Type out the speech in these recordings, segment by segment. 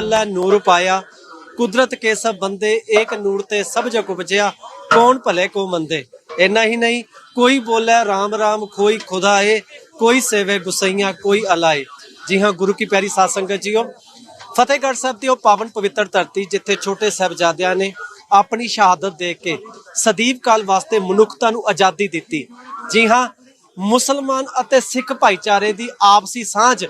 ਅੱਲਾ ਨੂਰ ਪਾਇਆ। ਕੁਦਰਤ ਕੇ ਸਭ ਬੰਦੇ ਇੱਕ ਨੂਰ ਤੇ ਸਭ ਜਗ ਉਪਜਿਆ। ਕੌਣ ਭਲੇ ਕੋ ਮੰਦੇ? ਇੰਨਾ ਹੀ ਨਹੀਂ, ਕੋਈ ਬੋਲੇ ਰਾਮ ਰਾਮ, ਕੋਈ ਖੁਦਾ ਏ, ਕੋਈ ਸੇਵੇ ਗੁਸਈਆਂ, ਕੋਈ ਅਲਾਏ ਜੀ ਹਾਂ, ਗੁਰੂ ਕੀ ਪਿਆਰੀ ਸਾਧ ਸੰਗਤ ਜੀਓ, ਫਤਿਹਗੜ੍ਹ ਸਾਹਿਬ ਦੀ ਉਹ ਪਾਵਨ ਪਵਿੱਤਰ ਧਰਤੀ ਜਿੱਥੇ ਛੋਟੇ ਸਹਿਬਜ਼ਾਦਿਆਂ ਨੇ ਆਪਣੀ ਸ਼ਹਾਦਤ ਦੇ ਕੇ ਸਦੀਵ ਕਾਲ ਵਾਸਤੇ ਮਨੁੱਖਤਾ ਨੂੰ ਆਜ਼ਾਦੀ ਦਿੱਤੀ। ਜੀ ਹਾਂ, ਮੁਸਲਮਾਨ ਅਤੇ ਸਿੱਖ ਭਾਈਚਾਰੇ ਦੀ ਆਪਸੀ ਸਾਂਝ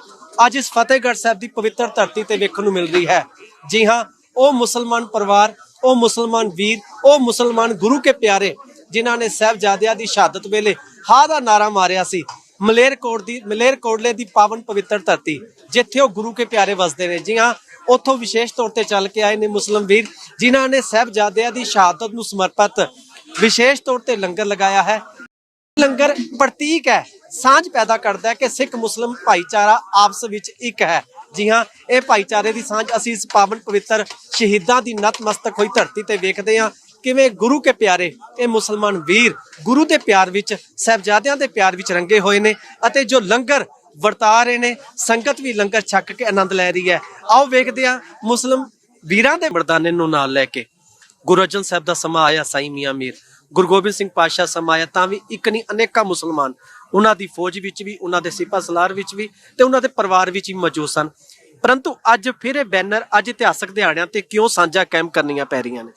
ਅੱਜ ਇਸ ਫਤਿਹਗੜ੍ਹ ਸਾਹਿਬ ਦੀ ਪਵਿੱਤਰ ਧਰਤੀ ਤੇ ਵੇਖਣ ਨੂੰ ਮਿਲ ਰਹੀ ਹੈ। ਜੀ ਹਾਂ, ਉਹ ਮੁਸਲਮਾਨ ਪਰਿਵਾਰ, ਉਹ ਮੁਸਲਮਾਨ ਵੀਰ, ਉਹ ਮੁਸਲਮਾਨ ਗੁਰੂ ਕੇ ਪਿਆਰੇ, ਜਿਨ੍ਹਾਂ ਨੇ ਸਾਹਿਬਜ਼ਾਦਿਆਂ ਦੀ ਸ਼ਹਾਦਤ ਵੇਲੇ ਹਾਂ ਦਾ ਨਾਰਾ ਮਾਰਿਆ ਸੀ। ਮਲੇਰਕੋਟ ਦੀ ਮਲੇਰਕੋਟਲੇ ਦੀ ਪਾਵਨ ਪਵਿੱਤਰ ਧਰਤੀ, ਜਿੱਥੇ ਉਹ ਗੁਰੂ ਕੇ ਪਿਆਰੇ ਵਸਦੇ ਨੇ। ਜੀ ਹਾਂ, ਉੱਥੋਂ ਵਿਸ਼ੇਸ਼ ਤੌਰ ਤੇ ਚੱਲ ਕੇ ਆਏ ਨੇ ਮੁਸਲਮ ਵੀਰ, ਜਿਨ੍ਹਾਂ ਨੇ ਸਾਹਿਬਜ਼ਾਦਿਆਂ ਦੀ ਸ਼ਹਾਦਤ ਨੂੰ ਸਮਰਪਿਤ ਵਿਸ਼ੇਸ਼ ਤੌਰ ਤੇ ਲੰਗਰ ਲਗਾਇਆ ਹੈ। ਲੰਗਰ ਪ੍ਰਤੀਕ ਹੈ। ਸਾਂਝ ਪੈਦਾ ਕਰਦਾ ਹੈ ਕਿ ਸਿੱਖ ਮੁਸਲਮ ਭਾਈਚਾਰਾ ਆਪਸ ਵਿੱਚ ਇੱਕ ਹੈ। ਜੀ ਹਾਂ, ਇਹ ਭਾਈਚਾਰੇ ਦੀ ਸਾਂਝ ਅਸੀਂ ਇਸ ਪਾਵਨ ਪਵਿੱਤਰ ਸ਼ਹੀਦਾਂ ਦੀ ਨਤਮਸਤਕ ਹੋਈ ਧਰਤੀ ਤੇ ਵੇਖਦੇ ਹਾਂ ਕਿਵੇਂ ਗੁਰੂ ਕੇ ਪਿਆਰੇ ਇਹ ਮੁਸਲਮਾਨ ਵੀਰ ਗੁਰੂ ਦੇ ਪਿਆਰ ਵਿੱਚ, ਸਹਿਬਜ਼ਾਦਿਆਂ ਦੇ ਪਿਆਰ ਵਿੱਚ ਰੰਗੇ ਹੋਏ ਨੇ ਅਤੇ ਜੋ ਲੰਗਰ ਵਰਤਾ ਰਹੇ ਨੇ, ਸੰਗਤ ਵੀ ਲੰਗਰ ਛਕ ਕੇ ਆਨੰਦ ਲੈ ਰਹੀ ਹੈ। ਆਓ ਵੇਖਦੇ ਹਾਂ ਮੁਸਲਮ ਵੀਰਾਂ ਦੇ ਮਰਦਾਨੇ ਨੂੰ ਨਾਲ ਲੈ ਕੇ। ਗੁਰੂ ਅਰਜਨ ਸਾਹਿਬ ਦਾ ਸਮਾਂ ਆਇਆ, ਸਾਈ ਮੀਆਂ ਮੀਰ। ਗੁਰੂ ਗੋਬਿੰਦ ਸਿੰਘ ਪਾਤਸ਼ਾਹ ਸਮਾਂ ਆਇਆ, ਤਾਂ ਵੀ ਇੱਕ ਨਹੀਂ, ਅਨੇਕਾਂ ਮੁਸਲਮਾਨ ਉਹਨਾਂ ਦੀ ਫੌਜ ਵਿੱਚ ਵੀ, ਉਹਨਾਂ ਦੇ ਸਿਪਾ ਸਲਾਰ ਵਿੱਚ ਵੀ ਤੇ ਉਹਨਾਂ ਦੇ ਪਰਿਵਾਰ ਵਿੱਚ ਵੀ ਮੌਜੂਦ ਸਨ। ਪਰੰਤੂ ਅੱਜ ਫਿਰ ਇਹ ਬੈਨਰ ਅੱਜ ਇਤਿਹਾਸਕ ਦਿਹਾੜਿਆਂ ਤੇ ਕਿਉਂ ਸਾਂਝਾ ਕਾਇਮ ਕਰਨੀਆਂ ਪੈ ਰਹੀਆਂ ਨੇ?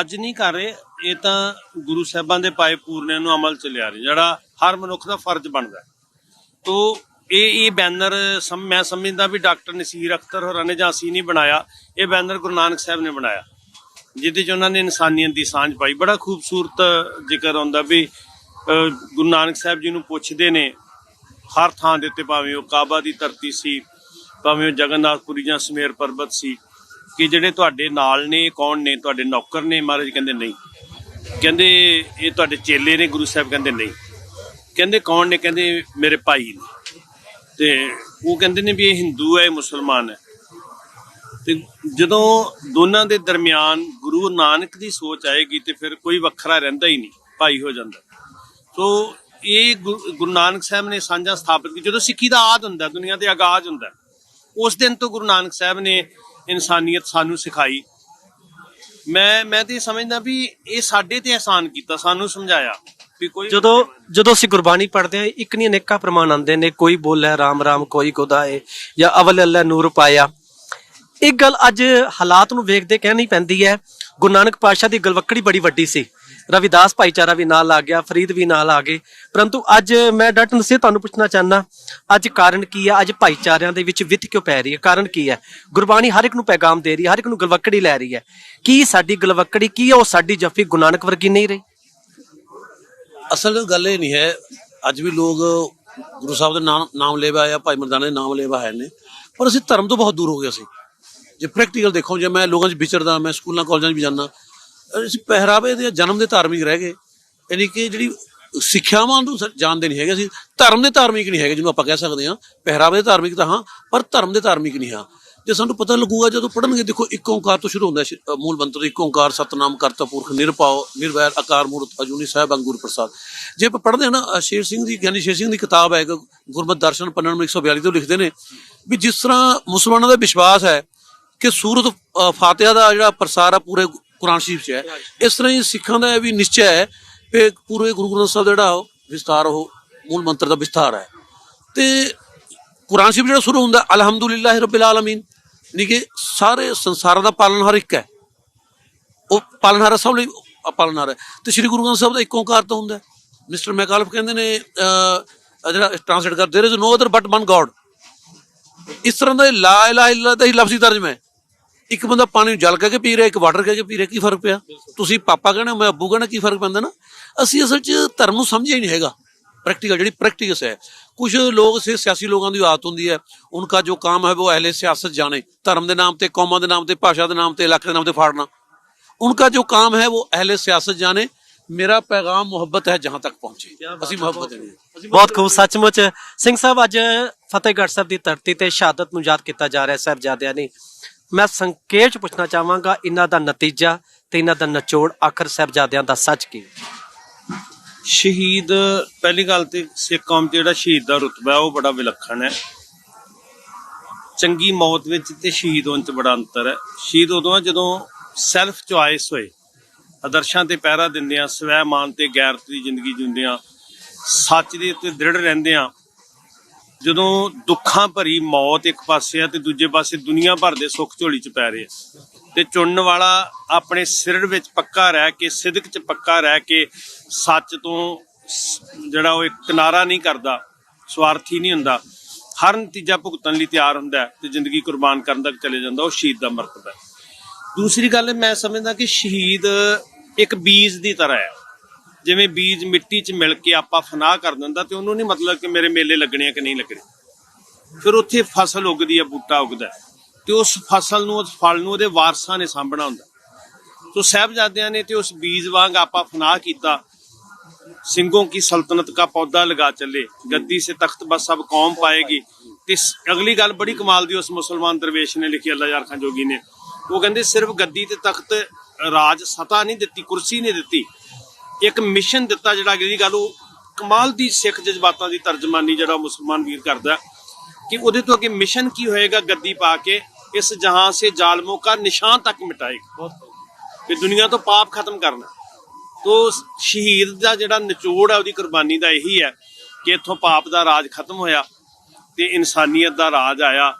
ਅੱਜ ਨਹੀਂ ਕਰ ਰਹੇ, ਇਹ ਤਾਂ ਗੁਰੂ ਸਾਹਿਬਾਂ ਦੇ ਪਾਏ ਪੂਰਨਿਆਂ ਨੂੰ ਅਮਲ ਚ ਲਿਆ ਰਹੇ, ਜਿਹੜਾ ਹਰ ਮਨੁੱਖ ਦਾ ਫਰਜ਼ ਬਣਦਾ ਹੈ। ਇਹ ਇਹ ਬੈਨਰ ਮੈਂ ਸਮਝਦਾ ਵੀ ਡਾਕਟਰ ਨਸੀਰ ਅਖਤਰ ਹੋਰਾਂ ਨੇ ਜਾਂ ਅਸੀਂ ਨਹੀਂ ਬਣਾਇਆ, ਇਹ ਬੈਨਰ ਗੁਰੂ ਨਾਨਕ ਸਾਹਿਬ ਨੇ ਬਣਾਇਆ। ਜਿਹਦੇ ਚ ਉਹਨਾਂ ਨੇ ਇਨਸਾਨੀਅਤ ਦੀ ਸਾਂਝ ਪਾਈ। ਬੜਾ ਖੂਬਸੂਰਤ ਜ਼ਿਕਰ ਆਉਂਦਾ ਵੀ ਗੁਰੂ ਨਾਨਕ ਸਾਹਿਬ ਜੀ ਨੂੰ ਪੁੱਛਦੇ ਨੇ, ਹਰ ਥਾਂ ਦੇ ਉੱਤੇ ਭਾਵੇਂ ਉਹ ਕਾਬਾ ਦੀ ਧਰਤੀ ਸੀ, ਭਾਵੇਂ ਉਹ ਜਗਨਨਾਥਪੁਰੀ ਜਾਂ ਸਮੇਰ ਪਰਬਤ ਸੀ, ਕਿ ਜਿਹੜੇ ਤੁਹਾਡੇ ਨਾਲ ਨੇ, ਇਹ ਕੌਣ ਨੇ, ਤੁਹਾਡੇ ਨੌਕਰ ਨੇ ਮਹਾਰਾਜ? ਕਹਿੰਦੇ ਨਹੀਂ। ਕਹਿੰਦੇ, ਇਹ ਤੁਹਾਡੇ ਚੇਲੇ ਨੇ, ਗੁਰੂ ਸਾਹਿਬ ਕਹਿੰਦੇ ਨਹੀਂ। ਕਹਿੰਦੇ ਕੌਣ ਨੇ? ਕਹਿੰਦੇ ਮੇਰੇ ਭਾਈ ਨੇ। ਤੇ ਉਹ ਕਹਿੰਦੇ ਨੇ ਵੀ ਇਹ ਹਿੰਦੂ ਹੈ, ਇਹ ਮੁਸਲਮਾਨ ਹੈ। ਤੇ ਜਦੋਂ ਦੋਨਾਂ ਦੇ ਦਰਮਿਆਨ ਗੁਰੂ ਨਾਨਕ ਦੀ ਸੋਚ ਆਏਗੀ, ਤੇ ਫਿਰ ਕੋਈ ਵੱਖਰਾ ਰਹਿੰਦਾ ਹੀ ਨਹੀਂ, ਭਾਈ ਹੋ ਜਾਂਦਾ। ਸੋ ਇਹ ਗੁਰੂ ਗੁਰੂ ਨਾਨਕ ਸਾਹਿਬ ਨੇ ਸਾਂਝਾ ਸਥਾਪਿਤ ਕੀਤੀ। ਜਦੋਂ ਸਿੱਖੀ ਦਾ ਆਦ ਹੁੰਦਾ ਦੁਨੀਆ ਦੇ ਆਗਾਜ਼ ਹੁੰਦਾ ਉਸ ਦਿਨ ਤੋਂ ਗੁਰੂ ਨਾਨਕ ਸਾਹਿਬ ਨੇ ਇਨਸਾਨੀਅਤ ਸਾਨੂੰ ਸਿਖਾਈ। ਮੈਂ ਮੈਂ ਤੇ ਸਮਝਦਾ ਵੀ ਇਹ ਸਾਡੇ ਤੇ ਆਸਾਨ ਕੀਤਾ, ਸਾਨੂੰ ਸਮਝਾਇਆ ਵੀ ਕੋਈ ਜਦੋਂ ਜਦੋਂ ਅਸੀਂ ਗੁਰਬਾਣੀ ਪੜ੍ਹਦੇ ਹਾਂ, ਇੱਕ ਨਹੀਂ, ਅਨੇਕਾਂ ਪ੍ਰਮਾਣ ਆਉਂਦੇ ਨੇ, ਕੋਈ ਬੋਲੇ, ਰਾਮ ਰਾਮ, ਕੋਈ ਖੁਦਾ ਹੈ ਜਾਂ ਅਵਲ ਅੱਲਾ ਨੂਰ ਪਾਇਆ। ਇੱਕ ਗੱਲ ਅੱਜ ਹਾਲਾਤ ਨੂੰ ਵੇਖਦੇ ਕਹਿਣੀ ਪੈਂਦੀ ਹੈ, ਗੁਰੂ ਨਾਨਕ ਪਾਤਸ਼ਾਹ ਦੀ ਗਲਵੱਕੜੀ ਬੜੀ ਵੱਡੀ ਸੀ। ਰਵਿਦਾਸ ਭਾਈਚਾਰਾ ਵੀ ਨਾਲ ਆ ਗਿਆ, ਫਰੀਦ ਵੀ ਨਾਲ ਆ ਗਏ। ਪਰੰਤੂ ਅੱਜ ਮੈਂ ਡਾਕਟਰ ਨਸੀਰ ਤੁਹਾਨੂੰ ਪੁੱਛਣਾ ਚਾਹੁੰਦਾ, ਅੱਜ ਕਾਰਨ ਕੀ ਹੈ ਅੱਜ ਭਾਈਚਾਰਿਆਂ ਦੇ ਵਿੱਚ ਵਿਤ ਕਿਉਂ ਪੈ ਰਹੀ ਹੈ? ਕਾਰਨ ਕੀ ਹੈ? ਗੁਰਬਾਣੀ ਹਰ ਇੱਕ ਨੂੰ ਪੈਗਾਮ ਦੇ ਰਹੀ ਹੈ, ਹਰ ਇੱਕ ਨੂੰ ਗਲਵੱਕੜੀ ਲੈ ਰਹੀ ਹੈ। ਕੀ ਸਾਡੀ ਗਲਵੱਕੜੀ, ਕੀ ਉਹ ਸਾਡੀ ਜੱਫੀ ਗੁਰੂ ਨਾਨਕ ਵਰਗੀ ਨਹੀਂ ਰਹੀ? ਅਸਲ ਗੱਲ ਇਹ ਨਹੀਂ ਹੈ, ਅੱਜ ਵੀ ਲੋਕ ਗੁਰੂ ਸਾਹਿਬ ਦੇ ਨਾਮ ਨਾਮ ਲੈਵਾ ਆ, ਭਾਈ ਮਰਦਾਨਾ ਦੇ ਨਾਮ ਲੈਵਾ ਹੈ ਨੇ। ਪਰ ਅਸੀਂ ਧਰਮ ਤੋਂ ਬਹੁਤ ਦੂਰ ਹੋ ਗਏ ਸੀ ਜੇ ਪ੍ਰੈਕਟੀਕਲ ਦੇਖੋ, ਜੇ ਮੈਂ ਲੋਕਾਂ 'ਚ ਵਿਚਰਦਾ, ਮੈਂ ਸਕੂਲਾਂ, ਕਾਲਜਾਂ 'ਚ ਵੀ ਜਾਂਦਾ ਅਸੀਂ ਪਹਿਰਾਵੇ ਦੇ ਜਨਮ ਦੇ ਧਾਰਮਿਕ ਰਹਿ ਗਏ। ਯਾਨੀ ਕਿ ਜਿਹੜੀ ਸਿੱਖਿਆਵਾਂ ਨੂੰ ਜਾਣਦੇ ਨਹੀਂ ਹੈਗੇ ਅਸੀਂ। ਧਰਮ ਦੇ ਧਾਰਮਿਕ ਨਹੀਂ ਹੈਗੇ ਜਿਹਨੂੰ ਆਪਾਂ ਕਹਿ ਸਕਦੇ ਹਾਂ। ਪਹਿਰਾਵੇ ਦੇ ਧਾਰਮਿਕ ਤਾਂ ਹਾਂ ਪਰ ਧਰਮ ਦੇ ਧਾਰਮਿਕ ਨਹੀਂ ਹਾਂ। ਜੇ ਸਾਨੂੰ ਪਤਾ ਲੱਗੂਗਾ ਜਦੋਂ ਪੜਨਗੇ ਦੇਖੋ ਇੱਕ ਓੰਕਾਰ ਤੋਂ ਸ਼ੁਰੂ ਹੁੰਦਾ ਹੈ। ਮੂਲ ਮੰਤਰ ਇੱਕ ਓੰਕਾਰ ਸਤਨਾਮ ਕਰਤਾ ਪੁਰਖ ਨਿਰਭਉ ਨਿਰਵੈਰ ਅਕਾਰ ਮੂਰਤ ਅਜੂਨੀ ਸਾਹਿਬ ਅੰਗੁਰ ਪ੍ਰਸਾਦ। ਜੇ ਆਪਾਂ ਪੜ੍ਹਦੇ ਹਾਂ ਨਾ ਸ਼ੇਰ ਸਿੰਘ ਦੀ ਗਿਆਨੀ ਸ਼ੇਰ ਸਿੰਘ ਦੀ ਕਿਤਾਬ ਹੈ ਇੱਕ ਗੁਰਮਤਿ ਦਰਸ਼ਨ ਪੰਨਾ ਨੰਬਰ 142 ਤੋਂ ਲਿਖਦੇ ਨੇ ਵੀ ਜਿਸ ਤਰ੍ਹਾਂ ਮੁਸਲਮਾਨਾਂ ਦਾ ਵਿਸ਼ਵਾਸ ਹੈ ਕਿ ਸੂਰਤ ਅ, ਫਾਤਿਹਾ ਦਾ ਜਿਹੜਾ ਪ੍ਰਸਾਰ ਆ ਪੂਰੇ ਕੁਰਾਨ ਸ਼ਰੀਫ 'ਚ ਹੈ। ਇਸ ਤਰ੍ਹਾਂ ਹੀ ਸਿੱਖਾਂ ਦਾ ਇਹ ਵੀ ਨਿਸ਼ਚੈ ਹੈ ਕਿ ਪੂਰੇ ਗੁਰੂ ਗ੍ਰੰਥ ਸਾਹਿਬ ਜਿਹੜਾ ਉਹ ਵਿਸਤਾਰ ਉਹ ਮੂਲ ਮੰਤਰ ਦਾ ਵਿਸਤਾਰ ਹੈ। ਤੇ ਕੁਰਾਨ ਸ਼ਰੀਫ ਜਿਹੜਾ ਸ਼ੁਰੂ ਹੁੰਦਾ, ਅਲਹਮਦੁਲਿਲਾਹਿ ਰੱਬਿਲ ਆਲਮੀਨ ਨਹੀਂ ਕਿ ਸਾਰੇ ਸੰਸਾਰ ਦਾ ਪਾਲਣ ਹਰ ਇੱਕ ਹੈ। ਉਹ ਪਾਲਨਹਾਰ ਸਭ ਲਈ ਪਾਲਨਹਾਰ ਹੈ। ਤੇ ਸ੍ਰੀ ਗੁਰੂ ਗ੍ਰੰਥ ਸਾਹਿਬ ਦਾ ਇੱਕੋ ਕਾਰ ਤਾਂ ਹੁੰਦਾ ਮਿਸਟਰ ਮੈਕਾਲਫ ਕਹਿੰਦੇ ਨੇ ਜਿਹੜਾ ਟ੍ਰਾਂਸਲੇਟ ਕਰਦੇ ਰਹੇ no other but one god ਇਸ ਤਰ੍ਹਾਂ ਦਾ ਲਾ ਇਲਾਹਾ ਇਲਾ ਦਾ ਹੀ ਲਫ਼ਜ਼ੀ ਤਰਜਮਾ ਹੈ। ਇੱਕ ਬੰਦਾ ਪਾਣੀ ਨੂੰ ਜਲ ਕਹਿ ਕੇ ਪੀ ਰਿਹਾ ਇੱਕ ਵਾਟਰ ਕਹਿ ਕੇ ਪੀ ਰਿਹਾ ਕੀ ਫਰਕ ਪਿਆ ਤੁਸੀਂ ਪਾਪਾ ਕਹਿਣਾ ਮੈਂ ਅੱਬੂ ਕਹਿਣਾ ਕੀ ਫਰਕ ਪੈਂਦਾ ਨਾ ਅਸੀਂ ਅਸਲ 'ਚ ਧਰਮ ਨੂੰ ਸਮਝਿਆ ਹੀ ਨਹੀਂ ਹੈਗਾ ਪ੍ਰੈਕਟੀਕਲ ਜਿਹੜੀ ਪ੍ਰੈਕਟਿਕਸ ਹੈ ਕੁਝ ਲੋਕ ਸੇ ਸਿਆਸੀ ਲੋਕਾਂ ਦੀ ਆਦਤ ਹੁੰਦੀ ਹੈ ਉਨਕਾ ਜੋ ਕੰਮ ਹੈ ਉਹ ਅਹਲੇ ਸਿਆਸਤ ਜਾਣੇ ਧਰਮ ਦੇ ਨਾਮ ਤੇ ਕੌਮਾਂ ਦੇ ਨਾਮ ਤੇ ਭਾਸ਼ਾ ਦੇ ਨਾਮ ਤੇ ਇਲਾਕੇ ਦੇ ਨਾਮ ਤੇ ਫਾੜਨਾ उनका जो काम है वो अहले सियासत जाने मेरा पैगाम मोहब्बत है जहां तक पहुंचे ਅਸੀਂ ਮੁਹੱਬਤ ਦੇਣੀ ਹੈ ਬਹੁਤ ਖੂਬ ਸੱਚਮੁੱਚ ਸਿੰਘ ਸਾਹਿਬ ਅੱਜ ਫਤਿਹਗੜ੍ਹ ਸਾਹਿਬ ਦੀ ਧਰਤੀ ਤੇ ਸ਼ਹਾਦਤ ਨੂੰ ਯਾਦ ਕੀਤਾ ਜਾ ਰਿਹਾ ਸਾਹਿਬਜ਼ਾਦਿਆਂ ਨੇ ਮੈਂ ਸੰਖੇਪ ਚ ਪੁੱਛਣਾ ਚਾਹਾਂਗਾ, ਇਹਨਾਂ ਦਾ ਨਤੀਜਾ ਤੇ ਇਹਨਾਂ ਦਾ ਨਿਚੋੜ ਆਖਰ ਸਾਹਿਬਜ਼ਾਦਿਆਂ ਦਾ ਸੱਚ ਕੀ? ਸ਼ਹੀਦ, ਪਹਿਲੀ ਗੱਲ ਤੇ ਸਿੱਖ ਕੌਮ 'ਚ ਜਿਹੜਾ ਸ਼ਹੀਦ ਦਾ ਰੁਤਬਾ ਹੈ, ਉਹ ਬੜਾ ਵਿਲੱਖਣ ਹੈ। ਚੰਗੀ ਮੌਤ ਵਿੱਚ ਤੇ ਸ਼ਹੀਦ ਹੋਣ 'ਚ ਬੜਾ ਅੰਤਰ ਹੈ। ਸ਼ਹੀਦ ਉਦੋਂ ਆ ਜਦੋਂ ਸੈਲਫ ਚੁਆਇਸ ਹੋਏ। ਆਦਰਸ਼ਾਂ ਤੇ ਪਹਿਰਾ ਦਿੰਦਿਆਂ ਸਵੈ ਮਾਨ ਤੇ ਗੈਰਤ ਦੀ ਜ਼ਿੰਦਗੀ ਜਿਉਂਦੇ ਆ ਸੱਚ ਦੇ ਉੱਤੇ ਦ੍ਰਿੜ ਰਹਿੰਦਿਆਂ ਜਦੋਂ ਦੁੱਖਾਂ ਭਰੀ ਮੌਤ ਇੱਕ ਪਾਸੇ ਆ ਤੇ ਦੂਜੇ ਪਾਸੇ ਦੁਨੀਆ ਭਰ ਦੇ ਸੁੱਖ ਝੋਲੀ 'ਚ ਪੈ ਰਹੇ ਆ। ਤੇ ਚੁਣਨ ਵਾਲਾ ਆਪਣੇ ਸਿਰ ਵਿੱਚ ਪੱਕਾ ਰਹਿ ਕੇ, ਸਿਦਕ 'ਚ ਪੱਕਾ ਰਹਿ ਕੇ ਸੱਚ ਤੋਂ ਜਿਹੜਾ ਉਹ ਕਿਨਾਰਾ ਨਹੀਂ ਕਰਦਾ, ਸਵਾਰਥੀ ਨਹੀਂ ਹੁੰਦਾ, ਹਰ ਨਤੀਜਾ ਭੁਗਤਣ ਲਈ ਤਿਆਰ ਹੁੰਦਾ ਤੇ ਜ਼ਿੰਦਗੀ ਕੁਰਬਾਨ ਕਰਨ ਤੱਕ ਚਲੇ ਜਾਂਦਾ, ਉਹ ਸ਼ਹੀਦ ਦਾ ਮਰਤਬਾ ਹੈ। ਦੂਸਰੀ ਗੱਲ ਮੈਂ ਸਮਝਦਾ ਕਿ ਸ਼ਹੀਦ ਇੱਕ ਬੀਜ ਦੀ ਤਰ੍ਹਾਂ ਹੈ। ਜਿਵੇਂ ਬੀਜ ਮਿੱਟੀ 'ਚ ਮਿਲ ਕੇ ਆਪਾਂ ਫਨਾਹ ਕਰ ਦਿੰਦਾ ਤੇ ਉਹਨੂੰ ਨਹੀਂ ਮਤਲਬ ਕਿ ਮੇਰੇ ਮੇਲੇ ਲੱਗਣੇ ਕਿ ਨਹੀਂ ਲੱਗਣੇ। ਫਿਰ ਉੱਥੇ ਫਸਲ ਉੱਗਦੀ ਆ, ਬੂਟਾ ਉੱਗਦਾ ਤੇ ਉਸ ਫਸਲ ਨੂੰ, ਉਸ ਫਲ ਨੂੰ ਉਹਦੇ ਵਾਰਸਾਂ ਨੇ ਸਾਂਭਣਾ ਹੁੰਦਾ। ਸੋ ਸਹਿਬਜ਼ਾਦਿਆਂ ਨੇ ਤੇ ਉਸ ਬੀਜ ਵਾਂਗ ਆਪਾਂ ਫਨਾਹ ਕੀਤਾ। ਸਿੰਘੋਂ ਕੀ ਸਲਤਨਤ ਦਾ ਪੌਦਾ ਲਗਾ ਚੱਲੇ। ਗੱਦੀ ਸੇ ਤਖਤ ਬਸ ਸਭ ਕੌਮ ਪਾਏਗੀ। ਤੇ ਅਗਲੀ ਗੱਲ ਬੜੀ ਕਮਾਲ ਦੀ ਉਸ ਮੁਸਲਮਾਨ ਦਰਵੇਸ਼ ਨੇ ਲਿਖੀ, ਅੱਲਾ ਯਾਰ ਖਾਨ ਜੋਗੀ ਨੇ। ਉਹ ਕਹਿੰਦੇ, ਸਿਰਫ ਗੱਦੀ ਤੇ ਤਖਤ ਰਾਜ ਸਤਾ ਨਹੀਂ ਦਿੱਤੀ, ਕੁਰਸੀ ਨਹੀਂ ਦਿੱਤੀ। ਇੱਕ ਮਿਸ਼ਨ ਦਿੱਤਾ ਜਿਹੜਾ ਅਗਲੀ ਗੱਲ ਉਹ ਕਮਾਲ ਦੀ ਸਿੱਖ ਜਜ਼ਬਾਤਾਂ ਦੀ ਤਰਜਮਾਨੀ ਜਿਹੜਾ ਮੁਸਲਮਾਨ ਵੀਰ ਕਰਦਾ ਕਿ ਉਹਦੇ ਤੋਂ ਅੱਗੇ ਮਿਸ਼ਨ ਕੀ ਹੋਏਗਾ ਗੱਦੀ ਪਾ ਕੇ ਇਸ ਜਹਾਂ ਸੇ ਜ਼ਾਲਮੋਂ का ਨਿਸ਼ਾਨ ਤੱਕ ਮਿਟਾਏਗਾ। ਕਿ ਦੁਨੀਆ ਤੋਂ ਪਾਪ ਖਤਮ ਕਰਨਾ। ਤੋ ਸ਼ਹੀਦ ਦਾ ਜਿਹੜਾ ਨਿਚੋੜ ਹੈ ਉਹਦੀ ਕੁਰਬਾਨੀ ਦਾ ਇਹੀ ਹੈ ਕਿ ਇੱਥੋਂ ਪਾਪ ਦਾ ਰਾਜ ਖਤਮ ਹੋਇਆ ਤੇ ਇਨਸਾਨੀਅਤ ਦਾ ਰਾਜ ਆਇਆ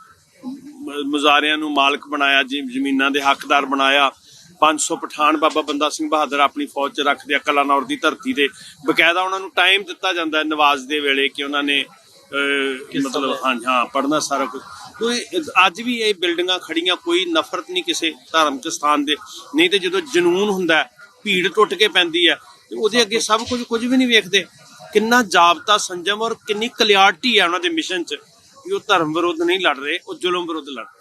ਮੁਜ਼ਾਰਿਆਂ ਨੂੰ ਮਾਲਕ ਬਣਾਇਆ ਜ਼ਮੀਨਾਂ ਦੇ ਹੱਕਦਾਰ ਬਣਾਇਆ 500 ਪਠਾਨ ਬਾਬਾ ਬੰਦਾ ਸਿੰਘ ਬਹਾਦਰ ਆਪਣੀ ਫੌਜ 'ਚ ਰੱਖਦੇ ਆ ਕਲਾਨੌਰ ਦੀ ਧਰਤੀ ਤੇ। ਬਕਾਇਦਾ ਉਹਨਾਂ ਨੂੰ ਟਾਈਮ ਦਿੱਤਾ ਜਾਂਦਾ ਹੈ ਨਵਾਜ਼ ਦੇ ਵੇਲੇ ਕਿ ਉਹਨਾਂ ਨੇ ਮਤਲਬ ਹਾਂ ਹਾਂ ਪੜਨਾ ਸਾਰਾ ਕੁਝ ਇਹ- ਅੱਜ ਵੀ ਇਹ ਬਿਲਡਿੰਗਾਂ ਖੜੀਆਂ ਕੋਈ ਨਫ਼ਰਤ ਨਹੀਂ ਕਿਸੇ ਧਾਰਮਿਕ ਸਥਾਨ ਦੇ। ਨਹੀਂ ਤੇ ਜਦੋਂ ਜਨੂਨ ਹੁੰਦਾ ਭੀੜ ਟੁੱਟ ਕੇ ਪੈਂਦੀ ਹੈ ਤੇ ਉਹਦੇ ਅੱਗੇ ਸਭ ਕੁਝ ਕੁਝ ਵੀ ਨਹੀਂ ਵੇਖਦੇ। ਕਿੰਨਾ ਜਾਬਤਾ ਸੰਜਮ ਔਰ ਕਿੰਨੀ ਕਲਿਆਰਟੀ ਹੈ ਉਹਨਾਂ ਦੇ ਮਿਸ਼ਨ 'ਚ ਕਿ ਉਹ ਧਰਮ ਵਿਰੁੱਧ ਨਹੀਂ ਲੜ ਰਹੇ ਉਹ ਜ਼ੁਲਮ ਵਿਰੁੱਧ ਲੜ ਰਹੇ।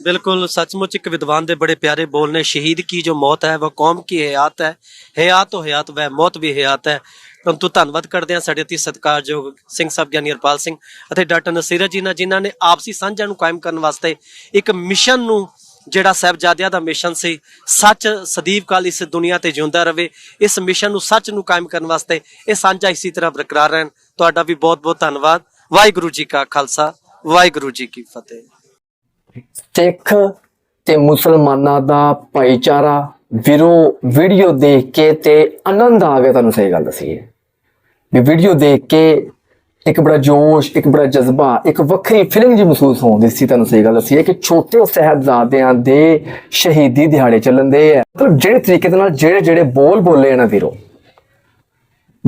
बिल्कुल सचमुच एक विद्वान दे बड़े प्यारे बोल ने शहीद की जो मौत है वह कौम की हयात है हयात तो हयात वह मौत भी हयात है ਪਰੰਤੂ ਧੰਨਵਾਦ ਕਰਦੇ ਹਾਂ ਸਾਡੇ ਅਤੀ ਸਤਿਕਾਰਯੋਗ ਸਿੰਘ ਸਾਹਿਬ ਗਿਆਨੀ ਹਰਪਾਲ ਸਿੰਘ ਅਤੇ ਡਾਕਟਰ ਨਸੀਰਤ ਜੀ ਨਾਲ ਜਿਨ੍ਹਾਂ ਨੇ ਆਪਸੀ ਸਾਂਝਾਂ ਨੂੰ ਕਾਇਮ ਕਰਨ ਵਾਸਤੇ ਇੱਕ ਮਿਸ਼ਨ ਨੂੰ ਜਿਹੜਾ ਸਾਹਿਬਜ਼ਾਦਿਆਂ ਦਾ ਮਿਸ਼ਨ ਸੀ ਸੱਚ ਸਦੀਵ ਕਾਲ ਇਸ ਦੁਨੀਆ ਤੇ ਜਿਉਂਦਾ ਰਵੇ ਇਸ ਮਿਸ਼ਨ ਨੂੰ ਸੱਚ ਨੂੰ ਕਾਇਮ ਕਰਨ ਵਾਸਤੇ ਇਹ ਸਾਂਝਾ ਇਸੇ ਤਰ੍ਹਾਂ ਬਰਕਰਾਰ ਰਹਿਣ ਤੁਹਾਡਾ ਵੀ ਬਹੁਤ ਬਹੁਤ ਧੰਨਵਾਦ ਵਾਹਿਗੁਰੂ ਜੀ ਕਾ ਖਾਲਸਾ ਵਾਹਿਗੁਰੂ ਜੀ ਕੀ ਫਤਿਹ ਸਿੱਖ ਤੇ ਮੁਸਲਮਾਨਾਂ ਦਾ ਭਾਈਚਾਰਾ ਵੀਰੋ, ਵੀਡੀਓ ਦੇਖ ਕੇ ਤੇ ਆਨੰਦ ਆ ਗਿਆ, ਤੁਹਾਨੂੰ ਸਹੀ ਗੱਲ ਦਸੀਏ। ਵੀ ਵੀਡੀਓ ਦੇਖ ਕੇ ਇੱਕ ਬੜਾ ਜੋਸ਼, ਇੱਕ ਬੜਾ ਜਜ਼ਬਾ, ਇੱਕ ਵੱਖਰੀ ਫੀਲਿੰਗ ਜੀ ਮਹਿਸੂਸ ਹੁੰਦੀ ਸੀ ਤੁਹਾਨੂੰ ਸਹੀ ਗੱਲ ਦਸੀਏ ਕਿ ਛੋਟੇ ਸਾਹਿਬਜ਼ਾਦਿਆਂ ਦੇ ਸ਼ਹੀਦੀ ਦਿਹਾੜੇ ਚੱਲਣ ਦੇ ਆ। ਮਤਲਬ ਜਿਹੜੇ ਤਰੀਕੇ ਦੇ ਨਾਲ ਜਿਹੜੇ ਜਿਹੜੇ ਬੋਲ ਬੋਲੇ ਨਾ ਵੀਰੋ,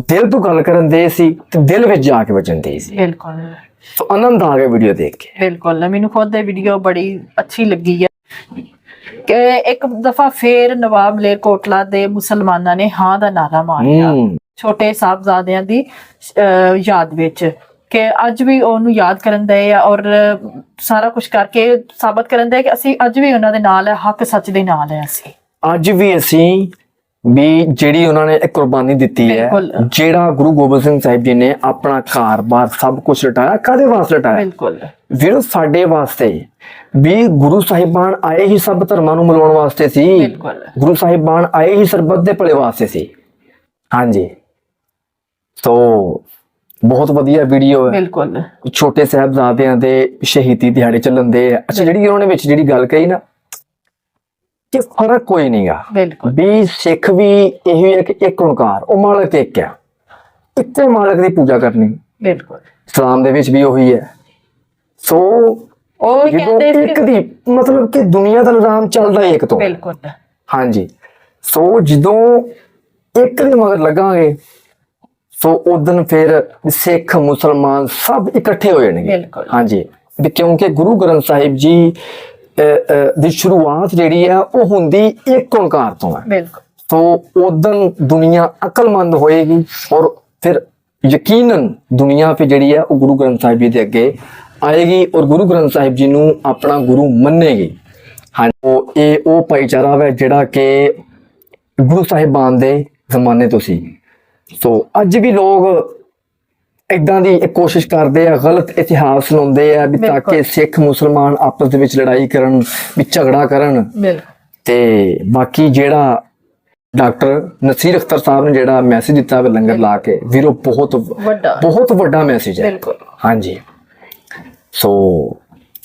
ਦਿਲ ਤੋਂ ਗੱਲ ਕਰਨ ਦੇ ਸੀ ਤੇ ਦਿਲ ਵਿੱਚ ਜਾ ਕੇ ਵੱਜਣ ਦੇ ਸੀ। ਬਿਲਕੁਲ। ਸੋ ਆਨੰਦ ਆ ਗਿਆ ਵੀਡੀਓ ਦੇਖ ਕੇ। ਬਿਲਕੁਲ ਮੈਨੂੰ ਖੁਦ ਇਹ ਵੀਡੀਓ ਬੜੀ ਅੱਛੀ ਲੱਗੀ ਹੈ ਕਿ ਇੱਕ ਦਫਾ ਫੇਰ ਨਵਾਬ ਮਲੇਰਕੋਟਲਾ ਦੇ ਮੁਸਲਮਾਨਾਂ ਨੇ ਹਾਂ ਦਾ ਨਾਰਾ ਮਾਰਿਆ। ਛੋਟੇ ਸਾਹਿਬਜ਼ਾਦਿਆਂ ਦੀ ਯਾਦ ਵਿੱਚ। ਕਿ ਅੱਜ ਵੀ ਉਹਨੂੰ ਯਾਦ ਕਰਨ ਦੇ ਆ ਔਰ ਸਾਰਾ ਕੁਝ ਕਰਕੇ ਸਾਬਤ ਕਰਨ ਦੇ ਕਿ ਅਸੀਂ ਅੱਜ ਵੀ ਉਹਨਾਂ ਦੇ ਨਾਲ ਹੈ ਹੱਕ ਸੱਚ ਦੇ ਨਾਲ ਹੈ ਅਸੀਂ। ਅੱਜ ਵੀ ਅਸੀਂ ਵੀ ਜਿਹੜੀ ਉਹਨਾਂ ਨੇ ਕੁਰਬਾਨੀ ਦਿੱਤੀ ਹੈ। ਜਿਹੜਾ ਗੁਰੂ ਗੋਬਿੰਦ ਸਿੰਘ ਸਾਹਿਬ ਜੀ ਨੇ ਆਪਣਾ ਘਰ-ਬਾਰ ਸਭ ਕੁਝ ਲਟਾਇਆ ਕਾਦੇ ਵਾਸਤੇ ਲਟਾਇਆ? ਬਿਲਕੁਲ। ਵੀਰੋ ਸਾਡੇ ਵਾਸਤੇ ਵੀ ਗੁਰੂ ਸਾਹਿਬਾਨ ਆਏ ਹੀ ਸਭ ਧਰਮਾਂ ਨੂੰ ਮਿਲਾਉਣ ਵਾਸਤੇ ਸੀ। ਬਿਲਕੁਲ। ਗੁਰੂ ਸਾਹਿਬਾਨ ਆਏ ਹੀ ਸਰਬੱਤ ਦੇ ਭਲੇ ਵਾਸਤੇ ਸੀ। ਹਾਂਜੀ। ਸੋ ਬਹੁਤ ਵਧੀਆ ਵੀਡੀਓ ਹੈ। ਬਿਲਕੁਲ। ਛੋਟੇ ਸਾਹਿਬਜ਼ਾਦਿਆਂ ਦੇ ਸ਼ਹੀਦੀ ਦਿਹਾੜੇ ਚੱਲਣ ਦੇ। ਅੱਛਾ ਜਿਹੜੀ ਉਹਨਾਂ ਨੇ ਵਿੱਚ ਜਿਹੜੀ ਗੱਲ ਕਹੀ ਨਾ ਕਿ ਫ਼ਰਕ ਕੋਈ ਨਹੀਂਗਾ ਬਿਲਕੁਲ। ਵੀ ਸਿੱਖ ਵੀ ਇਹੀ ਹੈ ਕਿ ਇੱਕ ਓੰਕਾਰ ਉਹ ਮਾਲਕ ਇੱਕ ਆ। ਇੱਕੋ ਮਾਲਕ ਦੀ ਪੂਜਾ ਕਰਨੀ। ਬਿਲਕੁਲ। ਇਸਲਾਮ ਦੇ ਵਿੱਚ ਵੀ ਉਹੀ ਹੈ। ਸੋ ਉਹ ਕਹਿੰਦੇ ਇੱਕ ਦੀ ਮਤਲਬ ਕਿ ਦੁਨੀਆ ਦਾ ਨਿਜ਼ਾਮ ਚੱਲਦਾ ਹੀ ਇੱਕ ਤੋਂ। ਹੈ। ਬਿਲਕੁਲ। ਹਾਂਜੀ। ਸੋ ਜਦੋਂ ਇੱਕ ਦੇ ਮਗਰ ਲੱਗਾਂਗੇ ਸੋ ਉਦੋਂ ਫਿਰ ਸਿੱਖ ਮੁਸਲਮਾਨ ਸਭ ਇਕੱਠੇ ਹੋ ਜਾਣਗੇ। ਬਿਲਕੁਲ। ਹਾਂਜੀ। ਕਿਉਂਕਿ ਗੁਰੂ ਗ੍ਰੰਥ ਸਾਹਿਬ ਜੀ ਦੀ ਸ਼ੁਰੂਆਤ ਜਿਹੜੀ ਆ ਉਹ ਹੁੰਦੀ ਇੱਕ ਓੰਕਾਰ ਤੋਂ ਹੈ। ਬਿਲਕੁਲ। ਸੋ ਉਦੋਂ ਦੁਨੀਆ ਅਕਲਮੰਦ ਹੋਏਗੀ ਔਰ ਫਿਰ ਯਕੀਨਨ ਦੁਨੀਆ ਫਿਰ ਜਿਹੜੀ ਹੈ ਉਹ ਗੁਰੂ ਗ੍ਰੰਥ ਸਾਹਿਬ ਜੀ ਦੇ ਅੱਗੇ ਆਏਗੀ ਔਰ ਗੁਰੂ ਗ੍ਰੰਥ ਸਾਹਿਬ ਜੀ ਨੂੰ ਆਪਣਾ ਗੁਰੂ ਮੰਨੇਗੀ। ਹਾਂ ਉਹ ਇਹ ਉਹ ਭਾਈਚਾਰਾ ਹੈ ਜਿਹੜਾ ਕਿ ਗੁਰੂ ਸਾਹਿਬਾਨ ਦੇ ਜ਼ਮਾਨੇ ਤੋਂ ਸੀ। ਸੋ ਅੱਜ ਵੀ ਲੋਕ ਇਦਾਂ ਦੀ ਕੋਸ਼ਿਸ਼ ਕਰਦੇ ਆ ਗਲਤ ਇਤਿਹਾਸ ਸੁਣਾਉਂਦੇ ਆ ਵੀ ਤਾਂ। ਕਿ ਸਿੱਖ ਮੁਸਲਮਾਨ ਆਪਸ ਦੇ ਵਿੱਚ ਲੜਾਈ ਕਰਨ ਵੀ ਝਗੜਾ ਕਰਨ। ਤੇ ਬਾਕੀ ਜਿਹੜਾ ਡਾਕਟਰ ਨਸੀਰ ਅਖਤਰ ਸਾਹਿਬ ਨੇ ਜਿਹੜਾ ਮੈਸੇਜ ਦਿੱਤਾ ਹੈ ਲੰਗਰ ਲਾ ਕੇ ਵੀਰੋ ਬਹੁਤ ਵੱਡਾ। ਬਹੁਤ ਵੱਡਾ ਮੈਸੇਜ ਹੈ। ਬਿਲਕੁਲ। ਹਾਂਜੀ। ਸੋ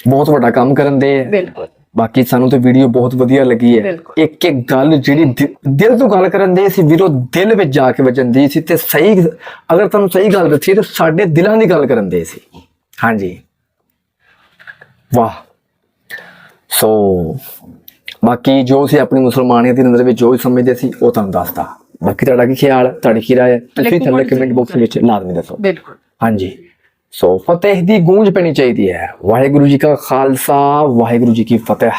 ਬਹੁਤ ਵੱਡਾ ਕੰਮ ਕਰਨ ਦੇ ਬਿਲਕੁਲ। ਬਾਕੀ ਸਾਨੂੰ ਤੇ ਵੀਡੀਓ ਬਹੁਤ ਵਧੀਆ ਲੱਗੀ ਹੈ। ਇੱਕ ਇੱਕ ਗੱਲ ਜਿਹੜੀ ਦਿਲ ਤੋਂ ਗੱਲ ਕਰਨ ਦੇ ਸੀ ਵੀਰੋ ਦਿਲ ਵਿੱਚ ਜਾ ਕੇ ਵੱਜਣ ਦੀ ਸੀ ਤੇ ਸਹੀ ਅਗਰ ਤੁਹਾਨੂੰ ਸਹੀ ਗੱਲ ਦੱਸੀ ਤਾਂ ਸਾਡੇ ਦਿਲਾਂ ਦੀ ਗੱਲ ਕਰਨ ਦੇ ਸੀ। ਹਾਂਜੀ। ਵਾਹ। ਸੋ ਬਾਕੀ ਜੋ ਸੀ ਆਪਣੀ ਮੁਸਲਮਾਨੀਅਤ ਦੀ ਨਜ਼ਰ ਵਿੱਚ ਜੋ ਵੀ ਸਮਝਦੇ ਸੀ ਉਹ ਤੁਹਾਨੂੰ ਦੱਸਦਾ। ਬਾਕੀ ਤੁਹਾਡਾ ਕੀ ਖਿਆਲ ਤੁਹਾਡੀ ਕੀ ਰਾਏ ਤੁਸੀਂ ਥੱਲੇ ਕਮੈਂਟ ਬਾਕਸ ਵਿੱਚ ਲਾਜ਼ਮੀ ਦੱਸੋ। ਬਿਲਕੁਲ। ਹਾਂਜੀ। ਸੋ ਫਤਿਹ ਦੀ ਗੂੰਜ ਪੈਣੀ ਚਾਹੀਦੀ ਹੈ। ਵਾਹਿਗੁਰੂ ਜੀ ਕਾ ਖਾਲਸਾ, ਵਾਹਿਗੁਰੂ ਜੀ ਕੀ ਫਤਿਹ।